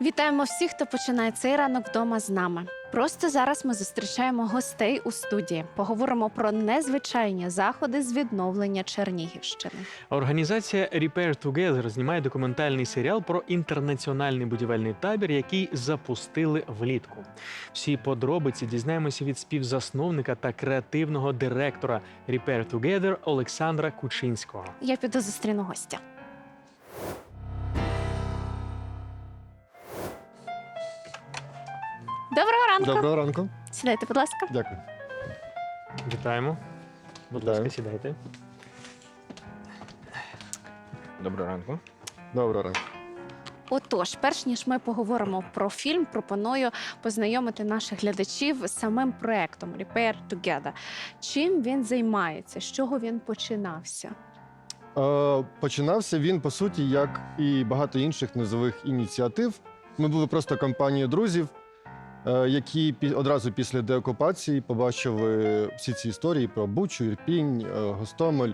Вітаємо всіх, хто починає цей ранок вдома з нами. Просто зараз ми зустрічаємо гостей у студії. Поговоримо про незвичайні заходи з відновлення Чернігівщини. Організація Repair Together знімає документальний серіал про інтернаціональний будівельний табір, який запустили влітку. Всі подробиці дізнаємося від співзасновника та креативного директора Repair Together Олександра Кучинського. Я піду зустріну гостя. Ранку. Доброго ранку. Сідайте, будь ласка. Дякую. Вітаємо. Будь Вітаю. ласка, сідайте. Доброго ранку. Доброго ранку. Отож, перш ніж ми поговоримо про фільм, пропоную познайомити наших глядачів з самим проектом Repair Together. Чим він займається? З чого він починався? Е, починався він, по суті, як і багато інших низових ініціатив. Ми були просто компанією друзів, які пі- одразу після деокупації побачили всі ці історії про Бучу, Ірпінь, е, Гостомель.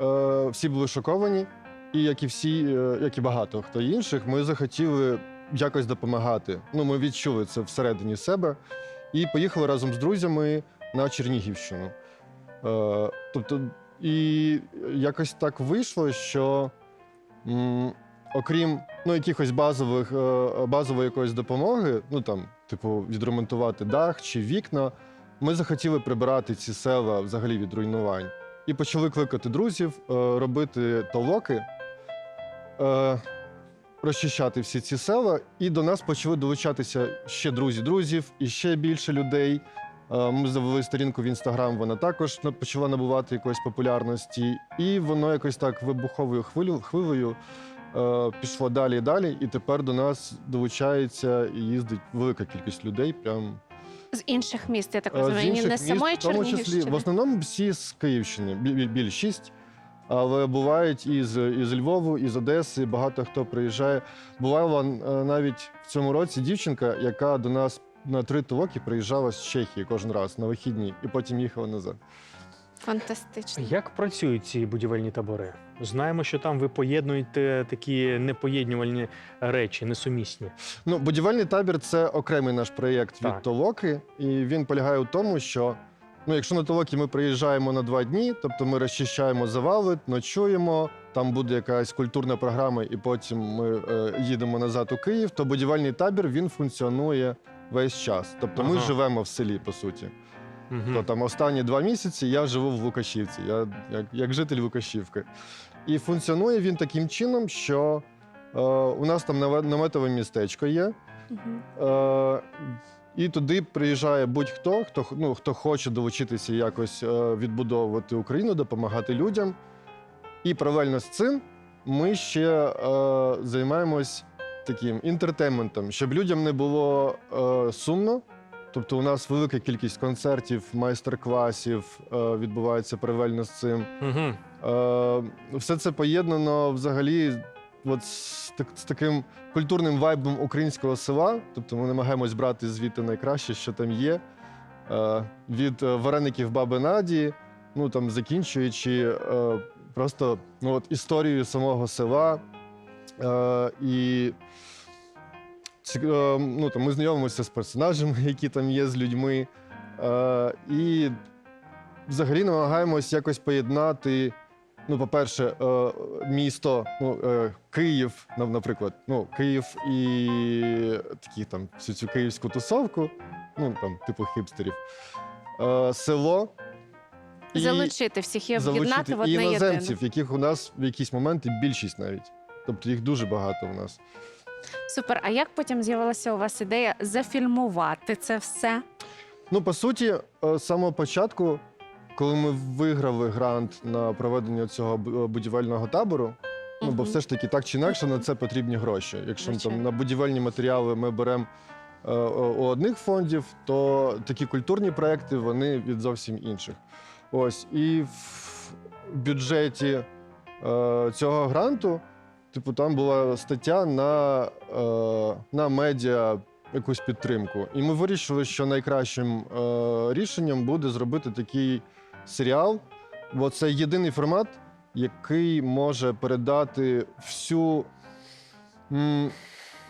Е, всі були шоковані, і як і всі, е, як і багато хто інших, ми захотіли якось допомагати. Ну, ми відчули це всередині себе і поїхали разом з друзями на Чернігівщину. Е, тобто, і якось так вийшло, що окрім ну, якихось базових, е, базової якоїсь допомоги, ну там, типу, відремонтувати дах чи вікна, ми захотіли прибирати ці села взагалі від руйнувань. І почали кликати друзів, е, робити толоки, е, розчищати всі ці села. І до нас почали долучатися ще друзі друзів і ще більше людей. Е, Ми завели сторінку в інстаграм, вона також почала набувати якоїсь популярності, і воно якось так вибуховою хвилю, хвилею пішло далі і далі. І тепер до нас долучається і їздить велика кількість людей. Прям З інших міст, я так е, розумію, не з міст, самої в тому числі в основному всі з Київщини, бі- бі- більшість. Але бувають і з, і з Львову, і з Одеси. Багато хто приїжджає. Бувала е, навіть в цьому році дівчинка, яка до нас на три толоки приїжджала з Чехії кожен раз на вихідні, і потім їхала назад. Фантастично. Як працюють ці будівельні табори? Знаємо, що там ви поєднуєте такі непоєднувальні речі, несумісні. Ну, будівельний табір це окремий наш проєкт Так. від Толоки, і він полягає у тому, що ну, якщо на Толоки ми приїжджаємо на два дні, тобто ми розчищаємо завали, ночуємо, там буде якась культурна програма, і потім ми е, їдемо назад у Київ, то будівельний табір він функціонує весь час. Тобто ми Ага. живемо в селі, по суті. То там останні два місяці я живу в Лукашівці, я як, як житель Лукашівки. І функціонує він таким чином, що е, у нас там наметове містечко є. Е, і туди приїжджає будь-хто, хто, ну, хто хоче долучитися якось е, відбудовувати Україну, допомагати людям. І паралельно з цим ми ще е, займаємось таким інтертейментом, щоб людям не було е, сумно. Тобто у нас велика кількість концертів, майстер-класів е, відбувається паралельно з цим. Е, все це поєднано взагалі от з, так, з таким культурним вайбом українського села. Тобто ми намагаємось брати звідти найкраще, що там є. Е, від вареників баби Наді, ну там закінчуючи просто ну, от, історією самого села. І ну, там, ми знайомимося з персонажами, які там є, з людьми. Е, і взагалі намагаємось якось поєднати. Ну, по-перше, е, місто, ну, е, Київ, наприклад, ну, Київ і такі там всю цю київську тусовку, ну там, типу хіпстерів, е, село. і Залучити всіх і об'єднати в одне єдине. іноземців, яких у нас в якісь моменти більшість навіть. Тобто їх дуже багато в нас. Супер. А як потім з'явилася у вас ідея зафільмувати це все? Ну, по суті, е, з самого початку, коли ми виграли грант на проведення цього бу- е, будівельного табору, ну бо Мгм. все ж таки так чи інакше на це потрібні гроші. Якщо Звичайно. там на будівельні матеріали ми беремо е, у одних фондів, то такі культурні проекти вони від зовсім інших. Ось і в бюджеті е, цього гранту, типу, там була стаття на, е, на медіа якусь підтримку. І ми вирішили, що найкращим е, рішенням буде зробити такий серіал, бо це єдиний формат, який може передати всю. м,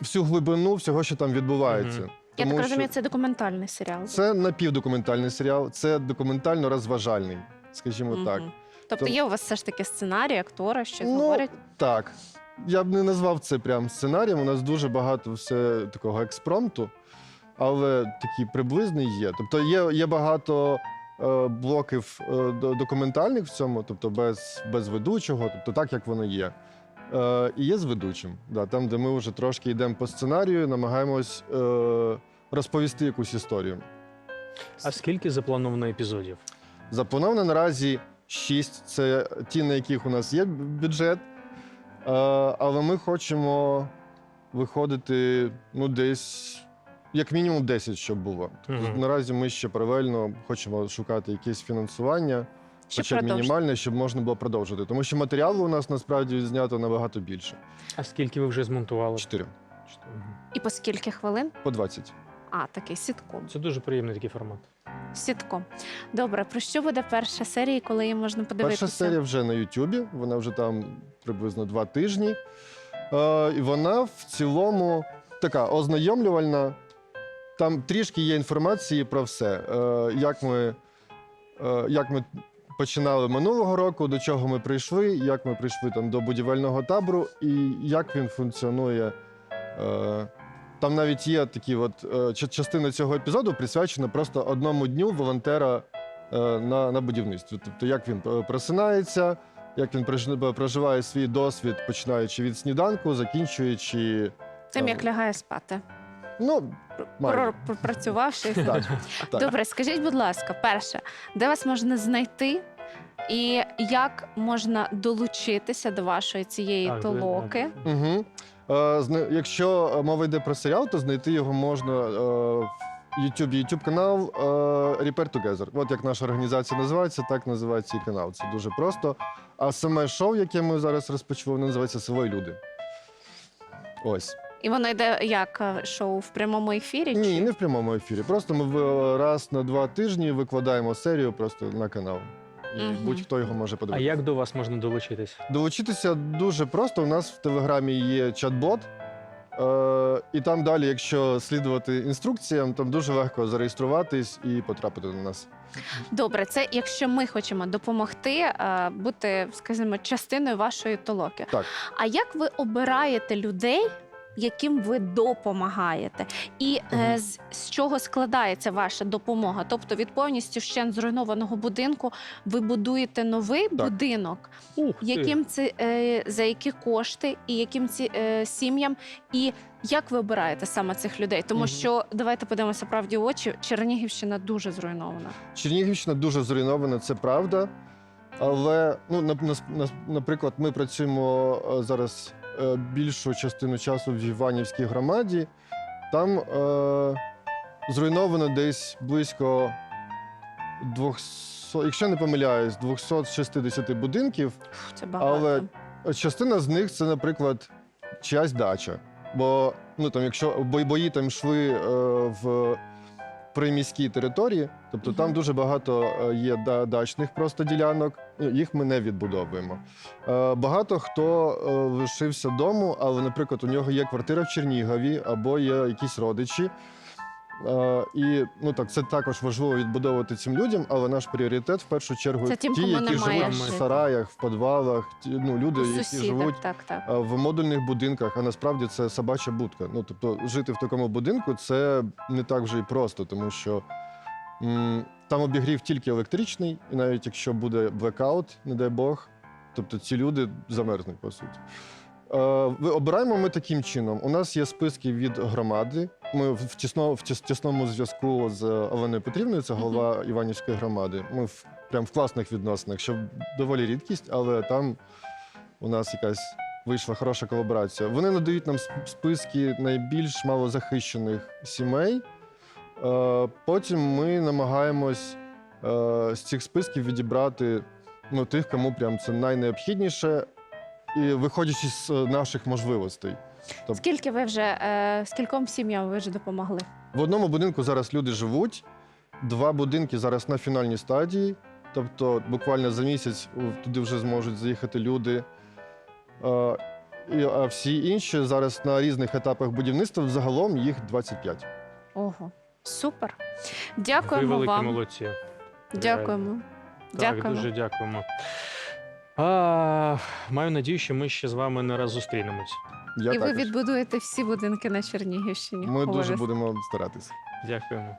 всю глибину всього, що там відбувається. Мгм. Я Тому так що розумію, це документальний серіал. Це напівдокументальний серіал, це документально-розважальний, скажімо так. Мгм. Тобто То- є у вас все ж таки сценарій, актори, щось Ну, говорять. Так. Я б не назвав це прям сценарієм. У нас дуже багато все такого експромту, але такий приблизний є. Тобто є, є багато е, блоків е, документальних в цьому, тобто без, без ведучого, тобто так, як воно є. Е, і є з ведучим, да, там, де ми вже трошки йдемо по сценарію, намагаємось е, розповісти якусь історію. А скільки заплановано епізодів? Заплановано наразі шість. Це ті, на яких у нас є бюджет. Е, але ми хочемо виходити ну, десь як мінімум 10, щоб було. Мгм. Наразі ми ще паралельно хочемо шукати якесь фінансування, Щоб хоча б продовжити. мінімальне, щоб можна було продовжити. Тому що матеріалу у нас насправді знято набагато більше. А скільки ви вже змонтували? Чотири. Чотири. І по скільки хвилин? По 20. А, такий сітком. Це дуже приємний такий формат. Сітком. Добре, про що буде перша серія, і коли її можна подивитися? Перша серія вже на Ютубі, вона вже там приблизно два тижні. Е, і вона в цілому така ознайомлювальна. Там трішки є інформації про все. Е, як, ми, е, як ми починали минулого року, до чого ми прийшли, як ми прийшли там, до будівельного табору і як він функціонує. Е, там навіть є такі от е, ча- частина цього епізоду присвячена просто одному дню волонтера е, на, на будівництві. Тобто, як він е, просинається, як він прож- проживає свій досвід, починаючи від сніданку, закінчуючи. Тим, як лягає спати. Ну, майже. Пропрацювавши. Так, так. Добре, скажіть, будь ласка, перше, де вас можна знайти? І як можна долучитися до вашої цієї Так, толоки? Угу. Е, якщо мова йде про серіал, то знайти його можна е, в YouTube, YouTube канал е, Repair Together. От як наша організація називається, так називається і канал. Це дуже просто. А саме шоу, яке ми зараз розпочали, воно називається і люди. Ось. І воно йде як е, шоу в прямому ефірі? Ні, чи- не в прямому ефірі. Просто ми раз на два тижні викладаємо серію просто на канал. І Мгм. будь-хто його може А подивитися. як до вас можна долучитись? Долучитися дуже просто. У нас в телеграмі є чат-бот. Е, і там далі, якщо слідувати інструкціям, там дуже легко зареєструватись і потрапити до нас. Добре, це якщо ми хочемо допомогти е, бути, скажімо, частиною вашої толоки. Так. А як ви обираєте людей? Яким ви допомагаєте, і е, з, з чого складається ваша допомога? Тобто від повністю ще зруйнованого будинку ви будуєте новий будинок, Ух яким це е, за які кошти, і яким ці е, сім'ям, і як ви обираєте саме цих людей? Тому Мгм. що давайте подивимося правді в очі. Чернігівщина дуже зруйнована. Чернігівщина дуже зруйнована, це правда. Але, ну, на, на, на- наприклад, ми працюємо е, зараз більшу частину часу в Іванівській громаді. Там е, зруйновано десь близько 200, якщо не помиляюсь, 260 будинків. Це багато. Але частина з них це, наприклад, чиясь дача. Бо ну там, якщо бої, бої там йшли е, в приміській території, тобто там дуже багато е, є дачних просто ділянок, ну, їх ми не відбудовуємо. Е, багато хто е, лишився дому, але, наприклад, у нього є квартира в Чернігові або є якісь родичі. І ну так, це також важливо відбудовувати цим людям, але наш пріоритет в першу чергу Це тим, ті, які живуть в сараях, в підвалах, ті, ну, люди, які сусідах, живуть так, так. в модульних будинках, а насправді це собача будка. Ну тобто, жити в такому будинку це не так вже і просто, тому що м, там обігрів тільки електричний, і навіть якщо буде блекаут, не дай Бог, тобто ці люди замерзнуть по суті. Е, Обираємо ми таким чином. У нас є списки від громади. Ми в, тісно, в тісному зв'язку з Оленою Петрівною, це голова Іванівської громади. Ми в, прям в класних відносинах, що доволі рідкість, але там у нас якась вийшла хороша колаборація. Вони надають нам списки найбільш малозахищених сімей. Е, Потім ми намагаємось е, з цих списків відібрати ну, тих, кому прям це найнеобхідніше, і виходячи з е, наших можливостей. Тобто- Скільки ви вже е, скільком сім'ям ви вже допомогли? В одному будинку зараз люди живуть, два будинки зараз на фінальній стадії. Тобто, буквально за місяць у, туди вже зможуть заїхати люди. Е, і, а всі інші зараз на різних етапах будівництва. Загалом їх 25. Ого, супер. Ви Дякуємо великі вам. молодці. Дякуємо. Так, Дякуємо. дуже дякуємо. А, маю надію, що ми ще з вами не раз зустрінемось. Я І ви також. відбудуєте всі будинки на Чернігівщині. Ми дуже будемо старатися. Дякуємо.